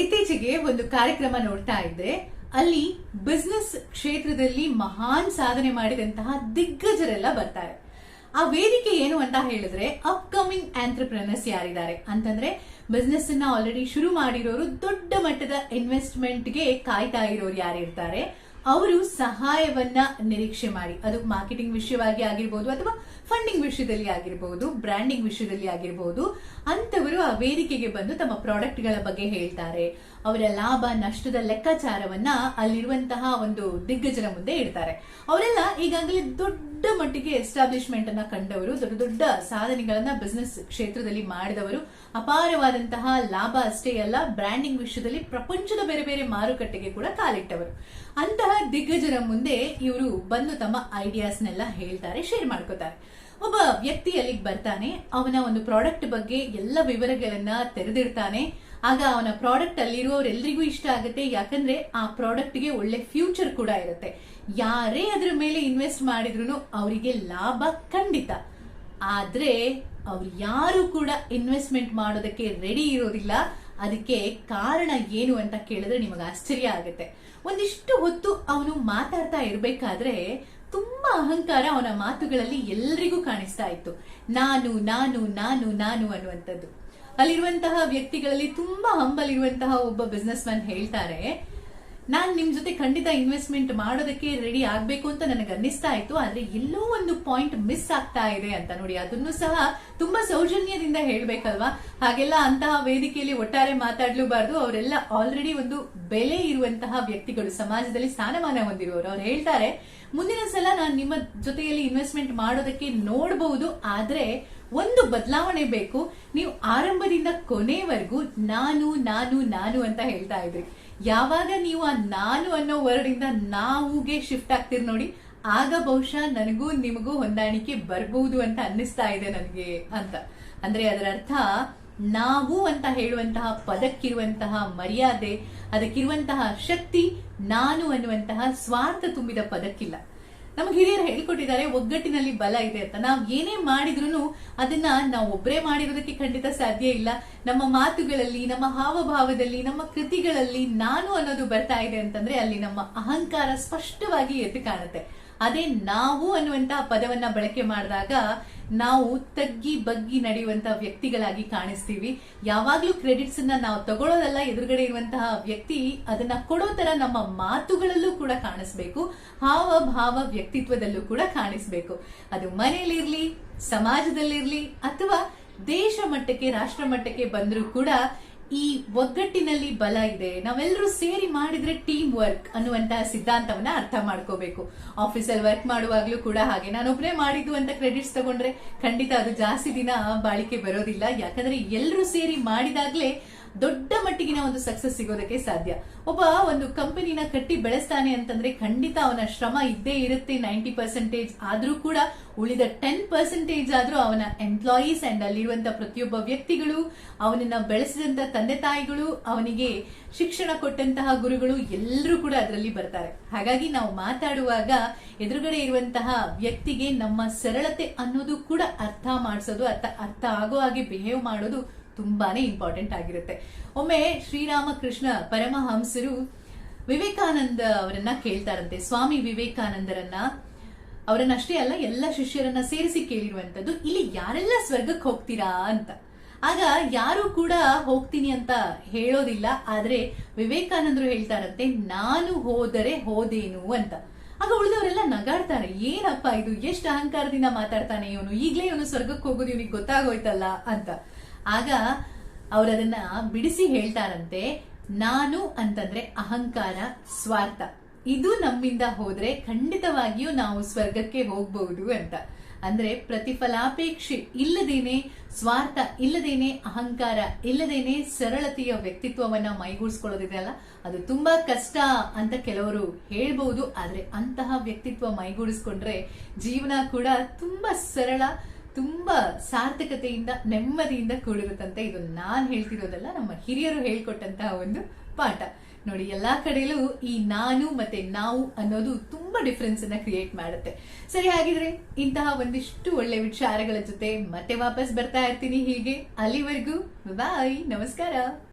ಇತ್ತೀಚೆಗೆ ಒಂದು ಕಾರ್ಯಕ್ರಮ ನೋಡ್ತಾ ಇದ್ದೆ ಅಲ್ಲಿ ಬಿಸ್ನೆಸ್ ಕ್ಷೇತ್ರದಲ್ಲಿ ಮಹಾನ್ ಸಾಧನೆ ಮಾಡಿದಂತಹ ದಿಗ್ಗಜರೆಲ್ಲ ಬರ್ತಾರೆ. ಆ ವೇದಿಕೆ ಏನು ಅಂತ ಹೇಳಿದ್ರೆ ಅಪ್ಕಮಿಂಗ್ ಆಂಟ್ರಪ್ರನರ್ಸ್ ಯಾರಿದ್ದಾರೆ? ಅಂತಂದ್ರೆ ಬಿಸ್ನೆಸ್ ಅನ್ನ ಆಲ್ರೆಡಿ ಶುರು ಮಾಡಿರೋರು ದೊಡ್ಡ ಮಟ್ಟದ ಇನ್ವೆಸ್ಟ್ಮೆಂಟ್ಗೆ ಕಾಯ್ತಾ ಇರೋರು ಯಾರಿರ್ತಾರೆ? ಅವರು ಸಹಾಯವನ್ನ ನಿರೀಕ್ಷೆ ಮಾಡಿ. ಅದು ಮಾರ್ಕೆಟಿಂಗ್ ವಿಷಯವಾಗಿ ಆಗಿರ್ಬೋದು ಅಥವಾ ಫಂಡಿಂಗ್ ವಿಷಯದಲ್ಲಿ ಆಗಿರಬಹುದು ಬ್ರ್ಯಾಂಡಿಂಗ್ ವಿಷಯದಲ್ಲಿ ಆಗಿರಬಹುದು ಅಂತವರು ಆ ವೇದಿಕೆಗೆ ಬಂದು ತಮ್ಮ ಪ್ರಾಡಕ್ಟ್ಗಳ ಬಗ್ಗೆ ಹೇಳ್ತಾರೆ. ಅವರ ಲಾಭ, ನಷ್ಟದ ಲೆಕ್ಕಾಚಾರವನ್ನ ಅಲ್ಲಿರುವಂತಹ ಒಂದು ದಿಗ್ಗಜರ ಮುಂದೆ ಇಡ್ತಾರೆ. ಅವರೆಲ್ಲ ಈಗಾಗಲೇ ದೊಡ್ಡ ಮಟ್ಟಿಗೆ ಎಸ್ಟಾಬ್ಲಿಷ್ಮೆಂಟ್ ಅನ್ನ ಕಂಡವರು, ದೊಡ್ಡ ದೊಡ್ಡ ಸಾಧನೆಗಳನ್ನ ಬಿಸ್ನೆಸ್ ಕ್ಷೇತ್ರದಲ್ಲಿ ಮಾಡಿದವರು. ಅಪಾರವಾದಂತಹ ಲಾಭ ಅಷ್ಟೇ ಅಲ್ಲ, ಬ್ರ್ಯಾಂಡಿಂಗ್ ವಿಷಯದಲ್ಲಿ ಪ್ರಪಂಚದ ಬೇರೆ ಬೇರೆ ಮಾರುಕಟ್ಟೆಗೆ ಕೂಡ ಕಾಲಿಟ್ಟವರು. ಅಂತಹ ದಿಗ್ಗಜರ ಮುಂದೆ ಇವರು ಬಂದು ತಮ್ಮ ಐಡಿಯಾಸ್ನೆಲ್ಲ ಹೇಳ್ತಾರೆ ಶೇರ್ ಮಾಡ್ಕೋತಾರೆ. ಒಬ್ಬ ವ್ಯಕ್ತಿ ಅಲ್ಲಿಗೆ ಬರ್ತಾನೆ, ಅವನ ಒಂದು ಪ್ರಾಡಕ್ಟ್ ಬಗ್ಗೆ ಎಲ್ಲ ವಿವರಗಳನ್ನ ತೆರೆದಿರ್ತಾನೆ ಆಗ ಅವನ ಪ್ರಾಡಕ್ಟ್ ಅಲ್ಲಿರುವವರೆಲ್ಲರಿಗೂ ಇಷ್ಟ ಆಗುತ್ತೆ, ಯಾಕಂದ್ರೆ ಆ ಪ್ರಾಡಕ್ಟ್ಗೆ ಒಳ್ಳೆ ಫ್ಯೂಚರ್ ಕೂಡ ಇರುತ್ತೆ. ಯಾರೇ ಅದ್ರ ಮೇಲೆ ಇನ್ವೆಸ್ಟ್ ಮಾಡಿದ್ರು ಅವರಿಗೆ ಲಾಭ ಖಂಡಿತ. ಆದ್ರೆ ಅವ್ರು ಯಾರು ಕೂಡ ಇನ್ವೆಸ್ಟ್ಮೆಂಟ್ ಮಾಡೋದಕ್ಕೆ ರೆಡಿ ಇರೋದಿಲ್ಲ. ಅದಕ್ಕೆ ಕಾರಣ ಏನು ಅಂತ ಕೇಳಿದ್ರೆ ನಿಮಗೆ ಆಶ್ಚರ್ಯ ಆಗುತ್ತೆ. ಒಂದಿಷ್ಟು ಹೊತ್ತು ಅವನು ಮಾತಾಡ್ತಾ ಇರಬೇಕಾದ್ರೆ ತುಂಬಾ ಅಹಂಕಾರ ಅವನ ಮಾತುಗಳಲ್ಲಿ ಎಲ್ರಿಗೂ ಕಾಣಿಸ್ತಾ ಇತ್ತು. ನಾನು ನಾನು ನಾನು ನಾನು ಅನ್ನುವಂಥದ್ದು. ಅಲ್ಲಿರುವಂತಹ ವ್ಯಕ್ತಿಗಳಲ್ಲಿ ತುಂಬಾ ಹಂಬಲ್ ಇರುವಂತಹ ಒಬ್ಬ ಬಿಸ್ನೆಸ್ ಮ್ಯಾನ್ ಹೇಳ್ತಾರೆ ನಾನ್ ನಿಮ್ ಜೊತೆ ಖಂಡಿತ ಇನ್ವೆಸ್ಟ್ಮೆಂಟ್ ಮಾಡೋದಕ್ಕೆ ರೆಡಿ ಆಗ್ಬೇಕು ಅಂತ ನನಗೆ ಅನ್ನಿಸ್ತಾ ಇತ್ತು. ಆದ್ರೆ ಎಲ್ಲೋ ಒಂದು ಪಾಯಿಂಟ್ ಮಿಸ್ ಆಗ್ತಾ ಇದೆ ಅಂತ ನೋಡಿ, ಅದನ್ನು ಸಹ ತುಂಬಾ ಸೌಜನ್ಯದಿಂದ ಹೇಳ್ಬೇಕಲ್ವಾ? ಹಾಗೆಲ್ಲ ಅಂತಹ ವೇದಿಕೆಯಲ್ಲಿ ಒಟ್ಟಾರೆ ಮಾತಾಡ್ಲೂಬಾರ್ದು. ಅವರೆಲ್ಲ ಆಲ್ರೆಡಿ ಒಂದು ಬೆಲೆ ಇರುವಂತಹ ವ್ಯಕ್ತಿಗಳು, ಸಮಾಜದಲ್ಲಿ ಸ್ಥಾನಮಾನ ಹೊಂದಿರುವವರು. ಅವ್ರು ಹೇಳ್ತಾರೆ, ಮುಂದಿನ ಸಲ ನಾನು ನಿಮ್ಮ ಜೊತೆಯಲ್ಲಿ ಇನ್ವೆಸ್ಟ್ಮೆಂಟ್ ಮಾಡೋದಕ್ಕೆ ನೋಡಬಹುದು ಆದ್ರೆ ಒಂದು ಬದಲಾವಣೆ ಬೇಕು. ನೀವು ಆರಂಭದಿಂದ ಕೊನೆವರೆಗೂ ನಾನು ನಾನು ನಾನು ಅಂತ ಹೇಳ್ತಾ ಇದ್ರಿ. ಯಾವಾಗ ನೀವು ಆ ನಾನು ಅನ್ನೋ ವರ್ಡ್ ಇಂದ ನಾವುಗೆ ಶಿಫ್ಟ್ ಆಗ್ತೀರಿ ನೋಡಿ, ಆಗ ಬಹುಶಃ ನನಗೂ ನಿಮಗೂ ಹೊಂದಾಣಿಕೆ ಬರಬಹುದು ಅಂತ ಅನ್ನಿಸ್ತಾ ಇದೆ ನನಗೆ ಅಂತ. ಅಂದ್ರೆ ಅದರ ಅರ್ಥ, ನಾವು ಅಂತ ಹೇಳುವಂತಹ ಪದಕ್ಕಿರುವಂತಹ ಮರ್ಯಾದೆ, ಅದಕ್ಕಿರುವಂತಹ ಶಕ್ತಿ, ನಾನು ಅನ್ನುವಂತಹ ಸ್ವಾರ್ಥ ತುಂಬಿದ ಪದಕ್ಕಿಲ್ಲ. ನಮ್ಗೆ ಹಿರಿಯರು ಹೇಳ್ಕೊಟ್ಟಿದ್ದಾರೆ, ಒಗ್ಗಟ್ಟಿನಲ್ಲಿ ಬಲ ಇದೆ ಅಂತ. ನಾವು ಏನೇ ಮಾಡಿದ್ರು ಅದನ್ನ ನಾವು ಒಬ್ಬರೇ ಮಾಡಿರೋದಕ್ಕೆ ಖಂಡಿತ ಸಾಧ್ಯ ಇಲ್ಲ. ನಮ್ಮ ಮಾತುಗಳಲ್ಲಿ, ನಮ್ಮ ಹಾವಭಾವದಲ್ಲಿ, ನಮ್ಮ ಕೃತಿಗಳಲ್ಲಿ ನಾನು ಅನ್ನೋದು ಬರ್ತಾ ಇದೆ ಅಂತಂದ್ರೆ ಅಲ್ಲಿ ನಮ್ಮ ಅಹಂಕಾರ ಸ್ಪಷ್ಟವಾಗಿ ಎದ್ದು ಕಾಣುತ್ತೆ. ಅದೇ ನಾವು ಅನ್ನುವಂತಹ ಪದವನ್ನ ಬಳಕೆ ಮಾಡಿದಾಗ ನಾವು ತಗ್ಗಿ ಬಗ್ಗಿ ನಡೆಯುವಂತಹ ವ್ಯಕ್ತಿಗಳಾಗಿ ಕಾಣಿಸ್ತೀವಿ. ಯಾವಾಗ್ಲೂ ಕ್ರೆಡಿಟ್ಸ್ ಅನ್ನ ನಾವು ತಗೊಳ್ಳೋದಲ್ಲ ಎದುರುಗಡೆ ಇರುವಂತಹ ವ್ಯಕ್ತಿ ಅದನ್ನ ಕೊಡೋ ತರ ನಮ್ಮ ಮಾತುಗಳಲ್ಲೂ ಕೂಡ ಕಾಣಿಸ್ಬೇಕು ಹಾವ ಭಾವ ವ್ಯಕ್ತಿತ್ವದಲ್ಲೂ ಕೂಡ ಕಾಣಿಸ್ಬೇಕು. ಅದು ಮನೆಯಲ್ಲಿರ್ಲಿ, ಸಮಾಜದಲ್ಲಿರ್ಲಿ, ಅಥವಾ ದೇಶ ಮಟ್ಟಕ್ಕೆ, ರಾಷ್ಟ್ರ ಮಟ್ಟಕ್ಕೆ ಬಂದರೂ ಕೂಡ ಈ ಒಗ್ಗಟ್ಟಿನಲ್ಲಿ ಬಲ ಇದೆ. ನಾವೆಲ್ಲರೂ ಸೇರಿ ಮಾಡಿದ್ರೆ ಟೀಮ್ ವರ್ಕ್ ಅನ್ನುವಂತಹ ಸಿದ್ಧಾಂತವನ್ನ ಅರ್ಥ ಮಾಡ್ಕೋಬೇಕು. ಆಫೀಸಲ್ಲಿ ವರ್ಕ್ ಮಾಡುವಾಗ್ಲೂ ಕೂಡ ಹಾಗೆ. ನಾನೊಬ್ಬನೇ ಮಾಡಿದ್ದು ಅಂತ ಕ್ರೆಡಿಟ್ಸ್ ತಗೊಂಡ್ರೆ ಖಂಡಿತ ಅದು ಜಾಸ್ತಿ ದಿನ ಬಾಳಿಕೆ ಬರೋದಿಲ್ಲ. ಯಾಕಂದ್ರೆ ಎಲ್ಲರೂ ಸೇರಿ ಮಾಡಿದಾಗ್ಲೇ ದೊಡ್ಡ ಮಟ್ಟಿಗಿನ ಒಂದು ಸಕ್ಸಸ್ ಸಿಗೋದಕ್ಕೆ ಸಾಧ್ಯ. ಒಬ್ಬ ಒಂದು ಕಂಪನಿನ ಕಟ್ಟಿ ಬೆಳೆಸ್ತಾನೆ ಅಂತಂದ್ರೆ ಖಂಡಿತ ಅವನ ಶ್ರಮ ಇದ್ದೇ ಇರುತ್ತೆ ನೈಂಟಿ ಪರ್ಸೆಂಟೇಜ್ ಆದ್ರೂ ಕೂಡ ಉಳಿದ ಟೆನ್ ಪರ್ಸೆಂಟೇಜ್ ಆದ್ರೂ ಅವನ ಎಂಪ್ಲಾಯೀಸ್ ಅಂಡ್ ಅಲ್ಲಿರುವಂತ ಪ್ರತಿಯೊಬ್ಬ ವ್ಯಕ್ತಿಗಳು, ಅವನನ್ನ ಬೆಳೆಸಿದಂತ ತಂದೆ ತಾಯಿಗಳು, ಅವನಿಗೆ ಶಿಕ್ಷಣ ಕೊಟ್ಟಂತಹ ಗುರುಗಳು ಎಲ್ಲರೂ ಕೂಡ ಅದರಲ್ಲಿ ಬರ್ತಾರೆ. ಹಾಗಾಗಿ ನಾವು ಮಾತಾಡುವಾಗ ಎದುರುಗಡೆ ಇರುವಂತಹ ವ್ಯಕ್ತಿಗೆ ನಮ್ಮ ಸರಳತೆ ಅನ್ನೋದು ಕೂಡ ಅರ್ಥ ಮಾಡಿಸೋದು, ಅರ್ಥ ಅರ್ಥ ಆಗೋ ಹಾಗೆ ಬಿಹೇವ್ ಮಾಡೋದು ತುಂಬಾನೇ ಇಂಪಾರ್ಟೆಂಟ್ ಆಗಿರುತ್ತೆ. ಒಮ್ಮೆ ಶ್ರೀರಾಮಕೃಷ್ಣ ಪರಮಹಂಸರು ವಿವೇಕಾನಂದ ಅವರನ್ನ ಕೇಳ್ತಾರಂತೆ. ಸ್ವಾಮಿ ವಿವೇಕಾನಂದರನ್ನ, ಅವರನ್ನಷ್ಟೇ ಅಲ್ಲ, ಎಲ್ಲ ಶಿಷ್ಯರನ್ನ ಸೇರಿಸಿ ಕೇಳಿರುವಂತದ್ದು, ಇಲ್ಲಿ ಯಾರೆಲ್ಲ ಸ್ವರ್ಗಕ್ಕೆ ಹೋಗ್ತೀರಾ ಅಂತ. ಆಗ ಯಾರು ಕೂಡ ಹೋಗ್ತೀನಿ ಅಂತ ಹೇಳೋದಿಲ್ಲ, ಆದ್ರೆ ವಿವೇಕಾನಂದರು ಹೇಳ್ತಾರಂತೆ, ನಾನು ಹೋದರೆ ಹೋದೇನು ಅಂತ. ಆಗ ಉಳಿದವರೆಲ್ಲ ನಗಾಡ್ತಾರೆ, ಏನಪ್ಪ ಇದು, ಎಷ್ಟು ಅಹಂಕಾರದಿಂದ ಮಾತಾಡ್ತಾನೆ ಇವನು? ಈಗ್ಲೇ ಇವನು ಸ್ವರ್ಗಕ್ಕೆ ಹೋಗೋದು ಇವನಿಗೆ ಗೊತ್ತಾಗೋಯ್ತಲ್ಲ ಅಂತ. ಆಗ ಅವರದನ್ನ ಬಿಡಿಸಿ ಹೇಳ್ತಾರಂತೆ, ನಾನು ಅಂತಂದ್ರೆ ಅಹಂಕಾರ, ಸ್ವಾರ್ಥ. ಇದು ನಮ್ಮಿಂದ ಹೋದ್ರೆ ಖಂಡಿತವಾಗಿಯೂ ನಾವು ಸ್ವರ್ಗಕ್ಕೆ ಹೋಗ್ಬಹುದು ಅಂತ. ಅಂದ್ರೆ ಪ್ರತಿಫಲಾಪೇಕ್ಷೆ ಇಲ್ಲದೇನೆ, ಸ್ವಾರ್ಥ ಇಲ್ಲದೇನೆ, ಅಹಂಕಾರ ಇಲ್ಲದೇನೆ ಸರಳತೆಯ ವ್ಯಕ್ತಿತ್ವವನ್ನ ಮೈಗೂಡಿಸ್ಕೊಳ್ಳೋದಿದೆಯಲ್ಲ? ಅದು ತುಂಬಾ ಕಷ್ಟ ಅಂತ ಕೆಲವರು ಹೇಳ್ಬಹುದು. ಆದ್ರೆ ಅಂತಹ ವ್ಯಕ್ತಿತ್ವ ಮೈಗೂಡಿಸ್ಕೊಂಡ್ರೆ ಜೀವನ ಕೂಡ ತುಂಬಾ ಸರಳ ತುಂಬಾ ಸಾರ್ಥಕತೆಯಿಂದ, ನೆಮ್ಮದಿಯಿಂದ ಕೂಡಿರುತ್ತಂತೆ ಇದು ನಾನು ಹೇಳ್ತಿರೋದಲ್ಲ, ನಮ್ಮ ಹಿರಿಯರು ಹೇಳ್ಕೊಟ್ಟಂತಹ ಒಂದು ಪಾಠ. ನೋಡಿ, ಎಲ್ಲಾ ಕಡೆಯಲ್ಲೂ ಈ ನಾನು ಮತ್ತೆ ನಾವು ಅನ್ನೋದು ತುಂಬಾ ಡಿಫ್ರೆನ್ಸ್ ಅನ್ನ ಕ್ರಿಯೇಟ್ ಮಾಡುತ್ತೆ. ಸರಿ, ಹಾಗಿದ್ರೆ ಇಂತಹ ಒಂದಿಷ್ಟು ಒಳ್ಳೆ ವಿಚಾರಗಳ ಜೊತೆ ಮತ್ತೆ ವಾಪಸ್ ಬರ್ತಾ ಇರ್ತೀನಿ ಹೀಗೆ. ಅಲ್ಲಿವರೆಗೂ ಬಾಯ್ ನಮಸ್ಕಾರ.